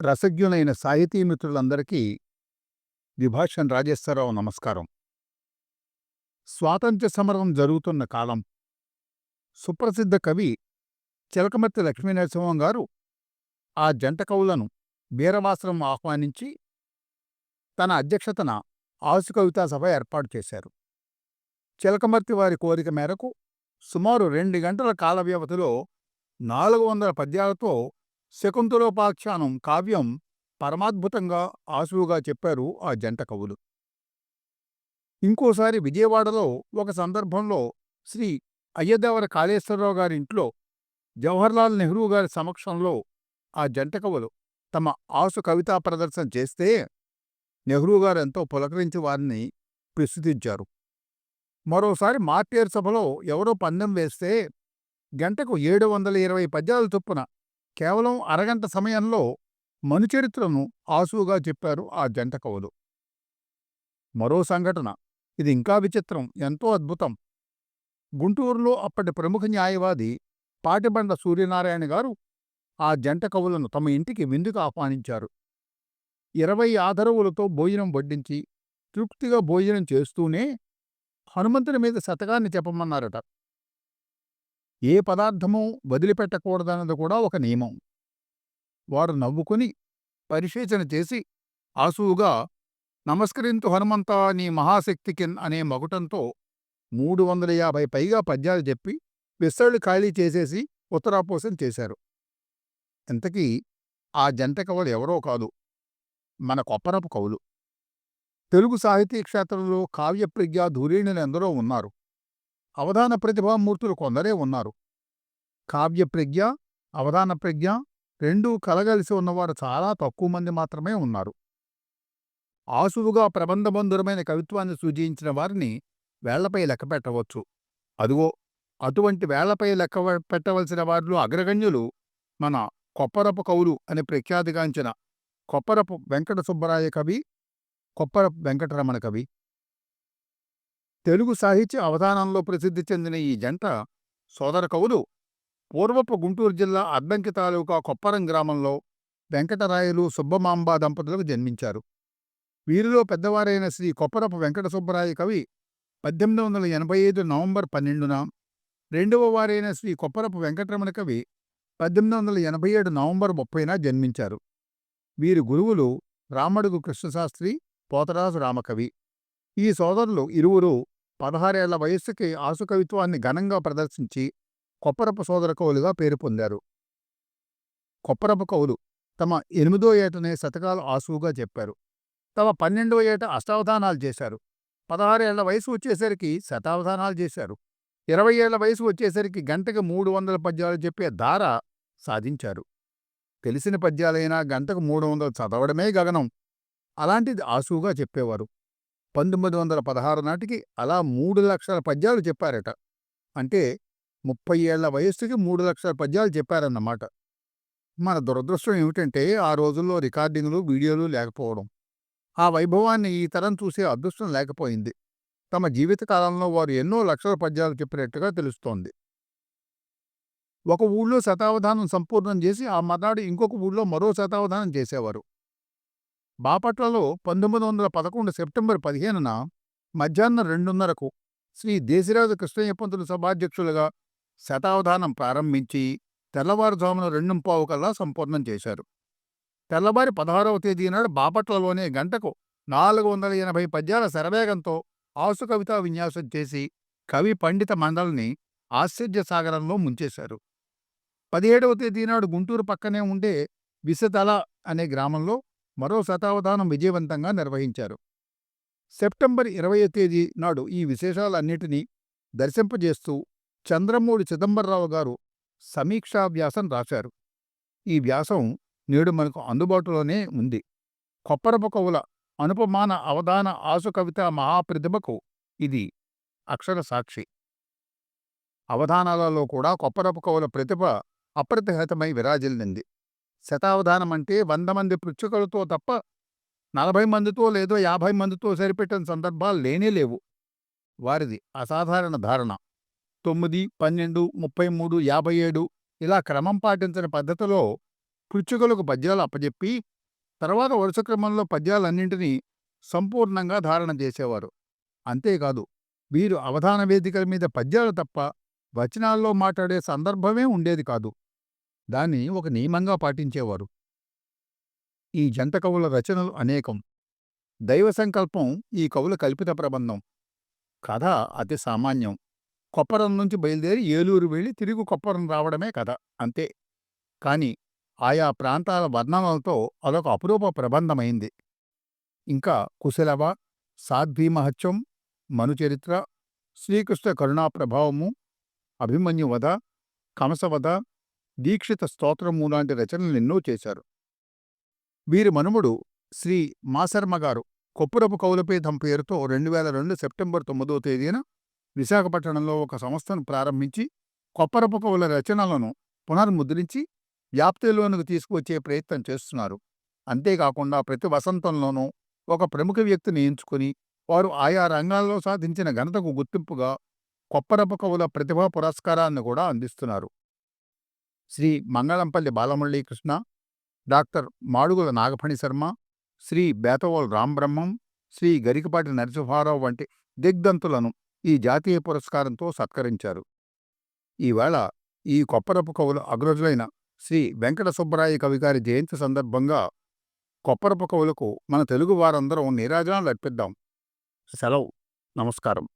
రసజ్ఞులైన సాహితీ మిత్రులందరికీ విభాషన్ రాజేశ్వరరావు నమస్కారం. స్వాతంత్ర్య సమరం జరుగుతున్న కాలం. సుప్రసిద్ధ కవి చిలకమర్తి లక్ష్మీనరసింహం గారు ఆ జంట కవులను వీరవాసరం ఆహ్వానించి తన అధ్యక్షతన ఆసు కవితా సభ ఏర్పాటు చేశారు. చిలకమర్తి వారి కోరిక మేరకు సుమారు రెండు గంటల కాల వ్యవధిలో నాలుగు వందల పద్యాలతో శకుంతలోపాఖ్యానం కావ్యం పరమాద్భుతంగా ఆసువుగా చెప్పారు ఆ జంట కవులు. ఇంకోసారి విజయవాడలో ఒక సందర్భంలో శ్రీ అయ్యదేవర కాళేశ్వరరావు గారి ఇంట్లో జవహర్లాల్ నెహ్రూ గారి సమక్షంలో ఆ జంట కవులు తమ ఆసు కవితా ప్రదర్శన చేస్తే నెహ్రూ గారు ఎంతో పులకరించి వారిని ప్రస్తుతించారు మరోసారి మార్టేర్ సభలో ఎవరో పందెం వేస్తే గంటకు ఏడు వందల ఇరవై పద్యాల చొప్పున కేవలం అరగంట సమయంలో మనుచరిత్రను ఆసువుగా చెప్పారు ఆ జంట కవులు. మరో సంఘటన. ఇది ఇంకా విచిత్రం ఎంతో అద్భుతం. గుంటూరులో అప్పటి ప్రముఖ న్యాయవాది పాటిబండ సూర్యనారాయణ గారు ఆ జంట కవులను తమ ఇంటికి విందుకు ఆహ్వానించారు. ఇరవై ఆదరవులతో భోజనం వడ్డించి తృప్తిగా భోజనం చేస్తూనే హనుమంతుని మీద శతకాన్ని చెప్పమన్నారట. ఏ పదార్థము వదిలిపెట్టకూడదన్నది కూడా ఒక నియమం. వారు నవ్వుకుని పరిశీచన చేసి ఆసువుగా నమస్కరింతు హనుమంత నీ మహాశక్తికిన్ అనే మగుటంతో మూడు వందల యాభై పైగా పద్యాలు చెప్పి విస్తళ్ళు ఖాళీ చేసేసి ఉత్తరాపోసం చేశారు. ఇంతకీ ఆ జంట కవులు ఎవరో కాదు. మన కొప్పరపు కవులు. తెలుగు సాహితీ క్షేత్రంలో కావ్యప్రజ్ఞ ధురీణులు ఎందరో ఉన్నారు. అవధాన ప్రతిభామూర్తులు కొందరే ఉన్నారు. కావ్యప్రజ్ఞ అవధాన ప్రజ్ఞ రెండూ కలగలిసి ఉన్నవారు చాలా తక్కువ మంది మాత్రమే ఉన్నారు. ఆసువుగా ప్రబంధబంధురమైన కవిత్వాన్ని సూచించిన వారిని వేళ్ళపై లెక్క పెట్టవచ్చు. అదిగో అటువంటి వేళ్ళపై లెక్క పెట్టవలసిన వారిలో అగ్రగణ్యులు మన కొప్పరపు కవులు అని ప్రఖ్యాతిగాంచిన కొప్పరపు వెంకట సుబ్బరాయ కవి కొప్పరపు వెంకటరమణ కవి. తెలుగు సాహిత్య అవధానంలో ప్రసిద్ధి చెందిన ఈ జంట సోదర కవులు పూర్వపు గుంటూరు జిల్లా అద్దంకి తాలూకా కొప్పరం గ్రామంలో వెంకటరాయలు సుబ్బమాంబ దంపతులకు జన్మించారు. వీరిలో పెద్దవారైన శ్రీ కొప్పరపు వెంకట సుబ్బరాయ కవి పద్దెనిమిది వందల ఎనభై ఐదు నవంబర్ పన్నెండున రెండవ వారైన శ్రీ కొప్పరపు వెంకటరమణ కవి పద్దెనిమిది వందల ఎనభై ఏడు నవంబర్ ముప్పైన జన్మించారు. వీరి గురువులు రామడుగు కృష్ణశాస్త్రి పోతరాజు రామకవి. ఈ సోదరులు ఇరువురు పదహారేళ్ళ వయస్సుకి ఆసుకవిత్వాన్ని ఘనంగా ప్రదర్శించి కొప్పరపు సోదర కవులుగా పేరు పొందారు. కొప్పరపు కవులు తమ ఎనిమిదో ఏటనే శతకాలు ఆసువుగా చెప్పారు. తమ పన్నెండో ఏట అష్టావధానాలు చేశారు. పదహారేళ్ళ వయసు వచ్చేసరికి శతావధానాలు చేశారు. ఇరవై ఏళ్ళ వయసు వచ్చేసరికి గంటకు మూడు వందల పద్యాలు చెప్పే ధార సాధించారు. తెలిసిన పద్యాలైనా గంటకు మూడు వందలు చదవడమే గగనం. అలాంటిది ఆసువుగా చెప్పేవారు. పంతొమ్మిది వందల పదహారు నాటికి అలా మూడు లక్షల పద్యాలు చెప్పారట. అంటే ముప్పై ఏళ్ళ వయస్సుకి మూడు లక్షల పద్యాలు చెప్పారన్నమాట. మన దురదృష్టం ఏమిటంటే ఆ రోజుల్లో రికార్డింగ్లు వీడియోలు లేకపోవడం. ఆ వైభవాన్ని ఈ తరం చూసే అదృష్టం లేకపోయింది. తమ జీవితకాలంలో వారు ఎన్నో లక్షల పద్యాలు చెప్పినట్టుగా తెలుస్తోంది. ఒక ఊళ్ళో శతావధానం సంపూర్ణం చేసి ఆ మర్నాడు ఇంకొక ఊళ్ళో మరో శతావధానం చేసేవారు. బాపట్లలో పంతొమ్మిది వందల పదకొండు సెప్టెంబర్ పదిహేనున మధ్యాహ్నం రెండున్నరకు శ్రీ దేశిరాజు కృష్ణయ్య పంతులు సభాధ్యక్షులుగా శతావధానం ప్రారంభించి తెల్లవారుజామున రెండుంపావు కల్లా సంపూర్ణం చేశారు. తెల్లవారి పదహారవ తేదీ నాడు బాపట్లలోనే గంటకు నాలుగు వందల ఎనభై పద్యాల శరవేగంతో ఆసు కవితా విన్యాసం చేసి కవి పండిత మండలిని ఆశ్చర్యసాగరంలో ముంచేశారు. పదిహేడవ తేదీ నాడు గుంటూరు పక్కనే ఉండే విసతల అనే గ్రామంలో మరో శతావధానం విజయవంతంగా నిర్వహించారు. సెప్టెంబర్ ఇరవయో తేదీ నాడు ఈ విశేషాలన్నిటినీ దర్శింపజేస్తూ చంద్రమూడి చిదంబరరావు గారు సమీక్షా వ్యాసం రాశారు. ఈ వ్యాసం నేడు మనకు అందుబాటులోనే ఉంది. కొప్పరపు కవుల అనుపమాన అవధాన ఆసు కవిత మహాప్రతిభకు ఇది అక్షర సాక్షి. అవధానాలలో కూడా కొప్పరపు కవుల ప్రతిభ అప్రతిహతమై విరాజిల్లింది. శతావధానమంటే వంద మంది పుచ్చుకలతో తప్ప నలభై మందితో లేదో యాభై మందితో సరిపెట్టిన సందర్భాలు లేనే లేవు. వారిది అసాధారణ ధారణ. తొమ్మిది పన్నెండు ముప్పై మూడు యాభై ఏడు ఇలా క్రమం పాటించిన పద్ధతిలో పృచ్చుకలకు పద్యాలు అప్పజెప్పి తర్వాత వరుస క్రమంలో పద్యాలన్నింటినీ సంపూర్ణంగా ధారణ చేసేవారు. అంతేకాదు వీరు అవధాన వేదికల మీద పద్యాలు తప్ప వచనాల్లో మాట్లాడే సందర్భమే ఉండేది కాదు. దాన్ని ఒక నియమంగా పాటించేవారు. ఈ జంట కవుల రచనలు అనేకం. దైవ సంకల్పం ఈ కవుల కల్పిత ప్రబంధం. కథ అతి సామాన్యం. కొప్పరం నుంచి బయలుదేరి ఏలూరు వెళ్ళి తిరిగి కొప్పరం రావడమే కథ అంతే. కాని ఆయా ప్రాంతాల వర్ణనలతో అదొక అపురూప ప్రబంధమైంది. ఇంకా కుశలవ సాధ్వీమహత్యం మనుచరిత్ర శ్రీకృష్ణ కరుణాప్రభావము అభిమన్యువధ కంసవధ దీక్షిత స్తోత్రము లాంటి రచనలు ఎన్నో చేశారు. వీరి మనుమడు శ్రీ మాసర్మ గారు కొప్పురపు కౌలపీఠం పేరుతో రెండు వేల రెండు సెప్టెంబర్ తొమ్మిదో తేదీన విశాఖపట్నంలో ఒక సంస్థను ప్రారంభించి కొప్పరపు కవుల రచనలను పునర్ముద్రించి వ్యాప్తిలోనికి తీసుకువచ్చే ప్రయత్నం చేస్తున్నారు. అంతేకాకుండా ప్రతి వసంతంలోనూ ఒక ప్రముఖ వ్యక్తిని ఎంచుకుని వారు ఆయా రంగాల్లో సాధించిన ఘనతకు గుర్తింపుగా కొప్పరపు కవుల ప్రతిభా పురస్కారాన్ని కూడా అందిస్తున్నారు. శ్రీ మంగళంపల్లి బాలమురళీకృష్ణ డాక్టర్ మాడుగుల నాగఫణి శర్మ శ్రీ బేతవోల్ రాంబ్రహ్మం శ్రీ గరికపాటి నరసింహారావు వంటి దిగ్దంతులను ఈ జాతీయ పురస్కారంతో సత్కరించారు. ఈవేళ ఈ కొప్పరపు కవుల అగ్రజులైన శ్రీ వెంకట సుబ్బరాయ కవిగారి జయంతి సందర్భంగా కొప్పరపు కవులకు మన తెలుగు వారందరం నీరాజనాలు అర్పిద్దాం. సెలవు. నమస్కారం.